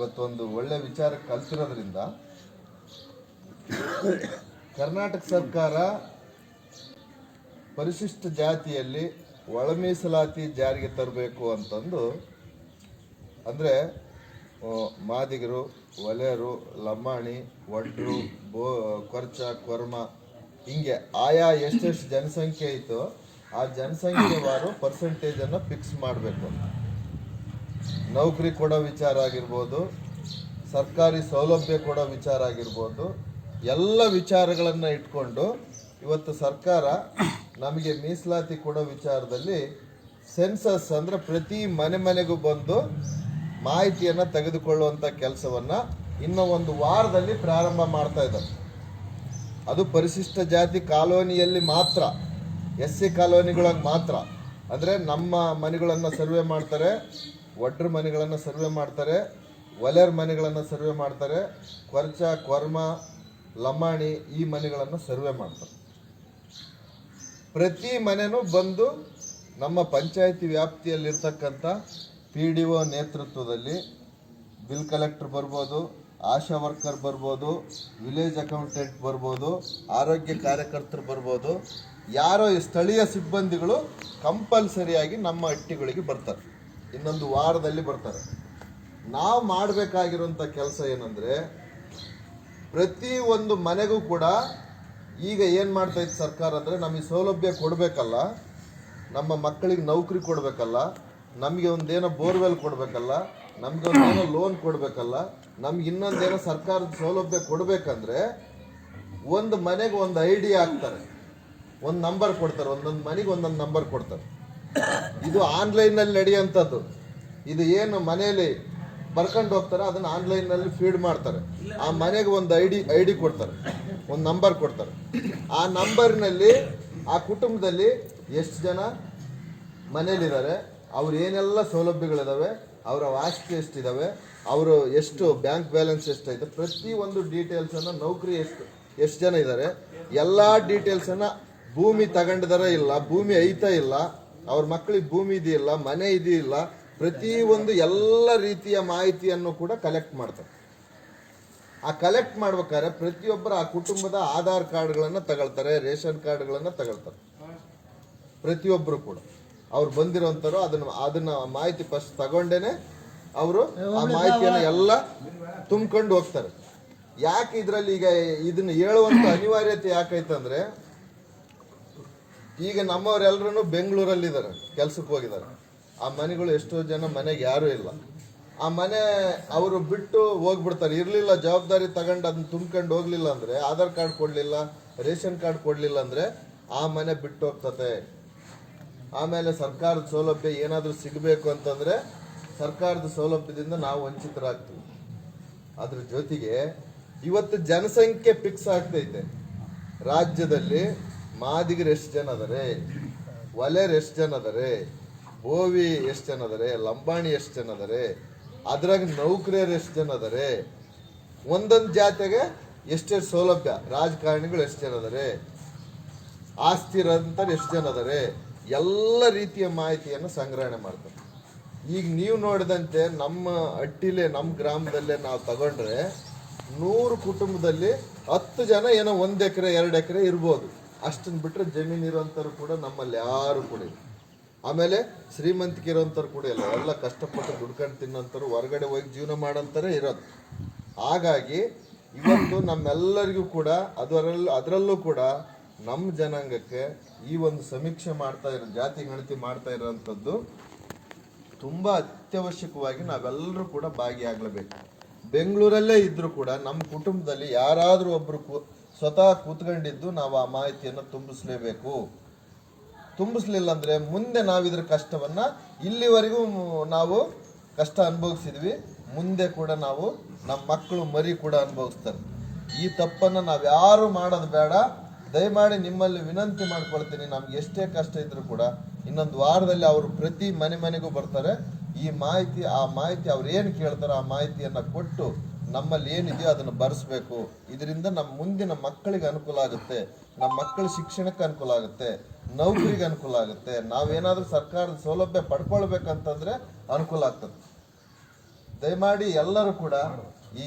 ವತಿಯಿಂದ ಕರ್ನಾಟಕ ಸರ್ಕಾರ ಪರಿಶಿಷ್ಟ ಜಾತಿಯಲ್ಲಿ ಒಳ ಮೀಸಲಾತಿ ಜಾರಿಗೆ ತರಬೇಕು ಅಂತಂದು, ಅಂದರೆ ಮಾದಿಗರು, ಒಲೆಯರು ಲಂಬಾಣಿ ಒಡ್ರು ಬೋ, ಕೊರ್ಚ, ಕೊರ್ಮ, ಹಿಂಗೆ ಆಯಾ ಎಷ್ಟೆಷ್ಟು ಜನಸಂಖ್ಯೆ ಇತ್ತು ಆ ಜನಸಂಖ್ಯೆವಾರು ಪರ್ಸೆಂಟೇಜನ್ನು ಫಿಕ್ಸ್ ಮಾಡಬೇಕು. ನೌಕರಿ ಕೊಡೋ ವಿಚಾರ ಆಗಿರ್ಬೋದು, ಸರ್ಕಾರಿ ಸೌಲಭ್ಯ ಕೊಡೋ ವಿಚಾರ ಆಗಿರ್ಬೋದು, ಎಲ್ಲ ವಿಚಾರಗಳನ್ನು ಇಟ್ಕೊಂಡು ಇವತ್ತು ಸರ್ಕಾರ ನಮಗೆ ಮೀಸಲಾತಿ ಕೊಡೋ ವಿಚಾರದಲ್ಲಿ ಸೆನ್ಸಸ್ ಅಂದರೆ ಪ್ರತಿ ಮನೆ ಮನೆಗೂ ಬಂದು ಮಾಹಿತಿಯನ್ನು ತೆಗೆದುಕೊಳ್ಳುವಂಥ ಕೆಲಸವನ್ನು ಇನ್ನೂ ಒಂದು ವಾರದಲ್ಲಿ ಪ್ರಾರಂಭ ಮಾಡ್ತಾ ಇದ್ದಾರೆ. ಅದು ಪರಿಶಿಷ್ಟ ಜಾತಿ ಕಾಲೋನಿಯಲ್ಲಿ ಮಾತ್ರ, ಎಸ್ ಸಿ ಮಾತ್ರ. ಅಂದರೆ ನಮ್ಮ ಮನೆಗಳನ್ನು ಸರ್ವೆ ಮಾಡ್ತಾರೆ ಒಡ್ರ ಮನೆಗಳನ್ನು ಸರ್ವೆ ಮಾಡ್ತಾರೆ ಒಲೆರ್ ಮನೆಗಳನ್ನು ಸರ್ವೆ ಮಾಡ್ತಾರೆ ಕೊರ್ಚ ಕ್ವರ್ಮ ಲಮಾಣಿ ಈ ಮನೆಗಳನ್ನು ಸರ್ವೆ ಮಾಡ್ತಾರೆ. ಪ್ರತಿ ಮನೆನೂ ಬಂದು ನಮ್ಮ ಪಂಚಾಯಿತಿ ವ್ಯಾಪ್ತಿಯಲ್ಲಿರ್ತಕ್ಕಂಥ ಪಿ ಡಿ ಒ ನೇತೃತ್ವದಲ್ಲಿ ಬಿಲ್ ಕಲೆಕ್ಟರ್ ಬರ್ಬೋದು, ಆಶಾ ವರ್ಕರ್ ಬರ್ಬೋದು, ವಿಲೇಜ್ ಅಕೌಂಟೆಂಟ್ ಬರ್ಬೋದು, ಆರೋಗ್ಯ ಕಾರ್ಯಕರ್ತರು ಬರ್ಬೋದು, ಯಾರೋ ಸ್ಥಳೀಯ ಸಿಬ್ಬಂದಿಗಳು ಕಂಪಲ್ಸರಿಯಾಗಿ ನಮ್ಮ ಹಟ್ಟಿಗಳಿಗೆ ಬರ್ತಾರೆ. ಇನ್ನೊಂದು ವಾರದಲ್ಲಿ ಬರ್ತಾರೆ. ನಾವು ಮಾಡಬೇಕಾಗಿರುವಂಥ ಕೆಲಸ ಏನಂದರೆ, ಪ್ರತಿ ಒಂದು ಮನೆಗೂ ಕೂಡ ಈಗ ಏನು ಮಾಡ್ತಾ ಇತ್ತು ಸರ್ಕಾರ ಅಂದರೆ ನಮಗೆ ಸೌಲಭ್ಯ ಕೊಡಬೇಕಲ್ಲ, ನಮ್ಮ ಮಕ್ಕಳಿಗೆ ನೌಕರಿ ಕೊಡಬೇಕಲ್ಲ, ನಮಗೆ ಒಂದೇನೋ ಬೋರ್ವೆಲ್ ಕೊಡಬೇಕಲ್ಲ, ನಮಗೆ ಒಂದೇನೋ ಲೋನ್ ಕೊಡಬೇಕಲ್ಲ, ನಮ್ಗೆ ಇನ್ನೊಂದೇನೋ ಸರ್ಕಾರದ ಸೌಲಭ್ಯ ಕೊಡಬೇಕಂದ್ರೆ ಒಂದು ಮನೆಗೆ ಒಂದು ಐಡಿಯಾ ಹಾಕ್ತಾರೆ. ಒಂದು ನಂಬರ್ ಕೊಡ್ತಾರೆ, ಒಂದೊಂದು ಮನೆಗೆ ಒಂದೊಂದು ನಂಬರ್ ಕೊಡ್ತಾರೆ. ಇದು ಆನ್ಲೈನಲ್ಲಿ ನಡೆಯುವಂಥದ್ದು. ಇದು ಏನು ಮನೆಯಲ್ಲಿ ಬರ್ಕೊಂಡು ಹೋಗ್ತಾರೆ ಅದನ್ನ ಆನ್ಲೈನ್ನಲ್ಲಿ ಫೀಡ್ ಮಾಡ್ತಾರೆ. ಆ ಮನೆಗೆ ಒಂದು ಐ ಡಿ ಐ ಡಿ ಕೊಡ್ತಾರೆ. ಒಂದು ನಂಬರ್ ಕೊಡ್ತಾರೆ. ಆ ನಂಬರ್ನಲ್ಲಿ, ಆ ಕುಟುಂಬದಲ್ಲಿ ಎಷ್ಟು ಜನ ಮನೇಲಿದ್ದಾರೆ ಅವ್ರು ಏನೆಲ್ಲ ಸೌಲಭ್ಯಗಳಿದಾವೆ, ಅವರ ಆಸ್ತಿ ಎಷ್ಟಿದಾವೆ, ಅವರು ಎಷ್ಟು ಬ್ಯಾಂಕ್ ಬ್ಯಾಲೆನ್ಸ್ ಎಷ್ಟೈತೆ ಪ್ರತಿ ಒಂದು ಡೀಟೇಲ್ಸನ್ನು ನೌಕರಿ ಎಷ್ಟು ಎಷ್ಟು ಜನ ಇದ್ದಾರೆ, ಎಲ್ಲ ಡೀಟೇಲ್ಸನ್ನು ಭೂಮಿ ತಗೊಂಡಿದಾರ ಇಲ್ಲ, ಭೂಮಿ ಐತಾ ಇಲ್ಲ ಅವ್ರ ಮಕ್ಕಳಿಗೆ ಭೂಮಿ ಇದೆಯಲ್ಲ ಮನೆ ಇದೆಯಲ್ಲ ಪ್ರತಿ ಒಂದು ಎಲ್ಲ ರೀತಿಯ ಮಾಹಿತಿಯನ್ನು ಕೂಡ ಕಲೆಕ್ಟ್ ಮಾಡ್ತಾರೆ. ಆ ಕಲೆಕ್ಟ್ ಮಾಡ್ಬೇಕಾದ್ರೆ ಪ್ರತಿಯೊಬ್ಬರ ಆ ಕುಟುಂಬದ ಆಧಾರ್ ಕಾರ್ಡ್ಗಳನ್ನು ತಗೊಳ್ತಾರೆ ರೇಷನ್ ಕಾರ್ಡ್ಗಳನ್ನು ತಗೊಳ್ತಾರೆ. ಪ್ರತಿಯೊಬ್ಬರು ಕೂಡ. ಅವ್ರು ಬಂದಿರೋಂಥವ್ರು ಅದನ್ನ ಅದನ್ನ ಮಾಹಿತಿ ಫಸ್ಟ್ ತಗೊಂಡೇನೆ ಅವರು ಆ ಮಾಹಿತಿಯನ್ನು ಎಲ್ಲ ತುಂಬ್ಕೊಂಡು ಹೋಗ್ತಾರೆ. ಯಾಕೆ ಇದರಲ್ಲಿ ಈಗ ಇದನ್ನ ಹೇಳುವಂತ ಅನಿವಾರ್ಯತೆ ಯಾಕೈತಂದ್ರೆ ಈಗ ನಮ್ಮವರೆಲ್ಲರೂ ಬೆಂಗಳೂರಲ್ಲಿದ್ದಾರೆ, ಕೆಲಸಕ್ಕೆ ಹೋಗಿದ್ದಾರೆ. ಆ ಮನೆಗಳು ಎಷ್ಟೋ ಜನ ಮನೆಗೆ ಯಾರೂ ಇಲ್ಲ. ಆ ಮನೆ ಅವರು ಬಿಟ್ಟು ಹೋಗ್ಬಿಡ್ತಾರೆ. ಇರಲಿಲ್ಲ, ಜವಾಬ್ದಾರಿ ತಗೊಂಡು ಅದನ್ನ ತುಂಬ್ಕೊಂಡು ಹೋಗ್ಲಿಲ್ಲ ಅಂದರೆ, ಆಧಾರ್ ಕಾರ್ಡ್ ಕೊಡಲಿಲ್ಲ, ರೇಷನ್ ಕಾರ್ಡ್ ಕೊಡಲಿಲ್ಲ ಅಂದರೆ ಆ ಮನೆ ಬಿಟ್ಟು ಹೋಗ್ತತೆ. ಆಮೇಲೆ ಸರ್ಕಾರದ ಸೌಲಭ್ಯ ಏನಾದರೂ ಸಿಗಬೇಕು ಅಂತಂದರೆ ಸರ್ಕಾರದ ಸೌಲಭ್ಯದಿಂದ ನಾವು ವಂಚಿತರಾಗ್ತೀವಿ. ಅದ್ರ ಜೊತೆಗೆ ಇವತ್ತು ಜನಸಂಖ್ಯೆ ಫಿಕ್ಸ್ ಆಗ್ತೈತೆ. ರಾಜ್ಯದಲ್ಲಿ ಮಾದಿಗರು ಎಷ್ಟು ಜನ ಅದಾರೆ? ಒಲೆರ್ ಎಷ್ಟು ಜನ ಅದಾರೆ? ಬೋವಿ ಎಷ್ಟು ಜನ ಅದಾರೆ? ಲಂಬಾಣಿ ಎಷ್ಟು ಜನ ಅದಾರೆ? ಅದ್ರಾಗ ನೌಕರಿಯರು ಎಷ್ಟು ಜನ ಅದಾರೆ? ಒಂದೊಂದು ಜಾತಿಗೆ ಎಷ್ಟೆಷ್ಟು ಸೌಲಭ್ಯ, ರಾಜಕಾರಣಿಗಳು ಎಷ್ಟು ಜನ ಅದಾರೆ? ಆಸ್ತಿ ಇರೋಂಥವ್ರು ಎಷ್ಟು ಜನ ಅದಾರೆ? ಎಲ್ಲ ರೀತಿಯ ಮಾಹಿತಿಯನ್ನು ಸಂಗ್ರಹಣೆ ಮಾಡ್ತಾರೆ. ಈಗ ನೀವು ನೋಡಿದಂತೆ ನಮ್ಮ ಹಟ್ಟಿಲೆ, ನಮ್ಮ ಗ್ರಾಮದಲ್ಲೇ ನಾವು ತಗೊಂಡ್ರೆ ನೂರು ಕುಟುಂಬದಲ್ಲಿ ಹತ್ತು ಜನ ಏನೋ ಒಂದು ಎಕರೆ, ಎರಡು ಎಕರೆ ಇರ್ಬೋದು. ಅಷ್ಟನ್ನು ಬಿಟ್ಟರೆ ಜಮೀನು ಇರೋಂಥವ್ರು ಕೂಡ ನಮ್ಮಲ್ಲಿ ಯಾರು ಕೂಡ ಇಲ್ಲ. ಆಮೇಲೆ ಶ್ರೀಮಂತಿಕೆ ಇರೋಂಥವ್ರು ಕೂಡ ಇಲ್ಲ. ಎಲ್ಲ ಕಷ್ಟಪಟ್ಟು ದುಡ್ಕೊಂಡು ತಿನ್ನೋಂಥವ್ರು ಹೊರಗಡೆ ಹೋಗಿ ಜೀವನ ಮಾಡೋಂಥವ್ರೆ ಇರೋದು. ಹಾಗಾಗಿ ಇವತ್ತು ನಮ್ಮೆಲ್ಲರಿಗೂ ಕೂಡ ಅದರಲ್ಲೂ ಅದರಲ್ಲೂ ಕೂಡ ನಮ್ಮ ಜನಾಂಗಕ್ಕೆ ಈ ಒಂದು ಸಮೀಕ್ಷೆ ಮಾಡ್ತಾ ಇರೋ, ಜಾತಿ ಗಣತಿ ಮಾಡ್ತಾ ಇರೋವಂಥದ್ದು ತುಂಬ ಅತ್ಯವಶ್ಯಕವಾಗಿ ನಾವೆಲ್ಲರೂ ಕೂಡ ಭಾಗಿಯಾಗಲೇಬೇಕು. ಬೆಂಗಳೂರಲ್ಲೇ ಇದ್ದರೂ ಕೂಡ ನಮ್ಮ ಕುಟುಂಬದಲ್ಲಿ ಯಾರಾದರೂ ಒಬ್ಬರು ಸ್ವತಃ ಕೂತ್ಕೊಂಡಿದ್ದು ನಾವು ಆ ಮಾಹಿತಿಯನ್ನು ತುಂಬಿಸ್ಲೇಬೇಕು. ತುಂಬಿಸ್ಲಿಲ್ಲ ಅಂದ್ರೆ ಮುಂದೆ ನಾವಿದ್ರ ಕಷ್ಟವನ್ನು ಇಲ್ಲಿವರೆಗೂ ನಾವು ಕಷ್ಟ ಅನುಭವಿಸಿದ್ವಿ. ಮುಂದೆ ಕೂಡ ನಾವು ನಮ್ಮ ಮಕ್ಕಳು ಮರಿ ಕೂಡ ಅನುಭವಿಸ್ತಾರೆ. ಈ ತಪ್ಪನ್ನ ನಾವು ಯಾರು ಮಾಡೋದು ಬೇಡ. ದಯಮಾಡಿ ನಿಮ್ಮಲ್ಲಿ ವಿನಂತಿ ಮಾಡ್ಕೊಳ್ತೀನಿ, ನಮ್ಗೆ ಎಷ್ಟೇ ಕಷ್ಟ ಇದ್ರೂ ಕೂಡ ಇನ್ನೊಂದು ವಾರದಲ್ಲಿ ಅವರು ಪ್ರತಿ ಮನೆ ಮನೆಗೂ ಬರ್ತಾರೆ. ಈ ಮಾಹಿತಿ, ಆ ಮಾಹಿತಿ ಅವ್ರು ಏನು ಕೇಳ್ತಾರೋ ಆ ಮಾಹಿತಿಯನ್ನ ಕೊಟ್ಟು ನಮ್ಮಲ್ಲಿ ಏನಿದೆಯೋ ಅದನ್ನು ಬರೆಸ್ಬೇಕು. ಇದರಿಂದ ನಮ್ಮ ಮುಂದಿನ ಮಕ್ಕಳಿಗೆ ಅನುಕೂಲ ಆಗುತ್ತೆ. ನಮ್ಮ ಮಕ್ಕಳ ಶಿಕ್ಷಣಕ್ಕೆ ಅನುಕೂಲ ಆಗುತ್ತೆ. ನೌಕರಿಗೆ ಅನುಕೂಲ ಆಗುತ್ತೆ. ನಾವೇನಾದರೂ ಸರ್ಕಾರದ ಸೌಲಭ್ಯ ಪಡ್ಕೊಳ್ಬೇಕಂತಂದ್ರೆ ಅನುಕೂಲ ಆಗ್ತದೆ. ದಯಮಾಡಿ ಎಲ್ಲರೂ ಕೂಡ ಈ